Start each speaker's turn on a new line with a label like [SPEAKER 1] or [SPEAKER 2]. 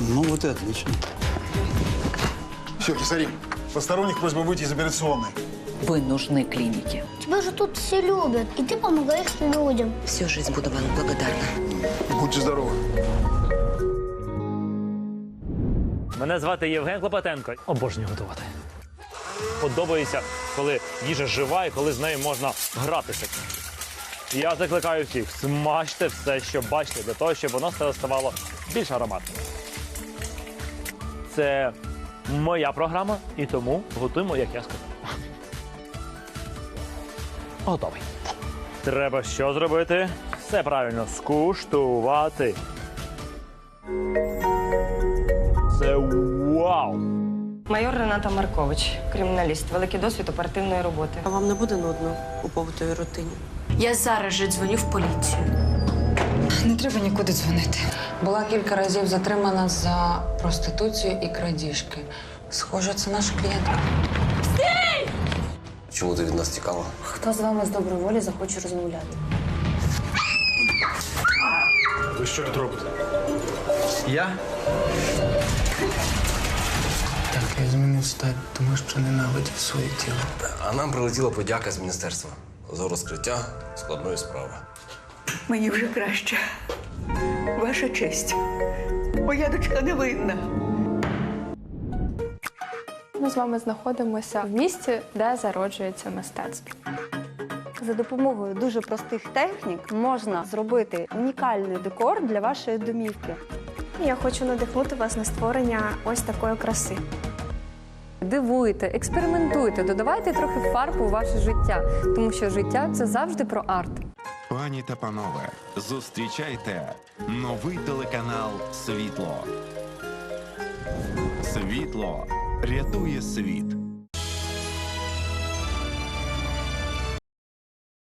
[SPEAKER 1] Ну вот и отлично.
[SPEAKER 2] Все, Кисарин, посторонних просьба выйти из операционной.
[SPEAKER 3] Вы нужны клинике.
[SPEAKER 4] Тебя же тут все любят, и ты помогаешь людям.
[SPEAKER 5] Всю жизнь буду вам благодарна.
[SPEAKER 2] Будьте здоровы.
[SPEAKER 6] Мене звати Євген Клопотенко. Обожнюю готувати. Подобається, коли їжа жива і коли з нею можна гратися. Я закликаю всіх, смажте все, що бачите, для того, щоб воно все ставало більш ароматним. Це моя програма, і тому готуємо, як я сказав. Готовий. Треба що зробити? Все правильно скуштувати. Це вау!
[SPEAKER 7] Майор Рената Маркович, криміналіст, великий досвід оперативної роботи.
[SPEAKER 5] А вам не буде нудно у побутовій рутині?
[SPEAKER 8] Я зараз же дзвоню в поліцію.
[SPEAKER 9] Не треба нікуди дзвонити. Була кілька разів затримана за проституцію і крадіжки. Схоже, це наша клієнтка.
[SPEAKER 10] Чому ти від нас тікала?
[SPEAKER 8] Хто з вами з доброї волі захоче розмовляти?
[SPEAKER 2] Ви що тут робите?
[SPEAKER 1] Я?
[SPEAKER 11] Так, я змінив стать, тому що ненавидів своє тіло.
[SPEAKER 10] А нам прилетіла подяка з міністерства за розкриття складної справи.
[SPEAKER 5] Мені вже краще. Ваша честь. Моя дочка не винна.
[SPEAKER 12] Ми з вами знаходимося в місті, де зароджується мистецтво.
[SPEAKER 8] За допомогою дуже простих технік можна зробити унікальний декор для вашої домівки.
[SPEAKER 12] Я хочу надихнути вас на створення ось такої краси.
[SPEAKER 8] Дивуйте, експериментуйте, додавайте трохи фарб у ваше життя, тому що життя це завжди про арт.
[SPEAKER 13] Пані та панове, зустрічайте новий телеканал Світло. Світло рятує світ.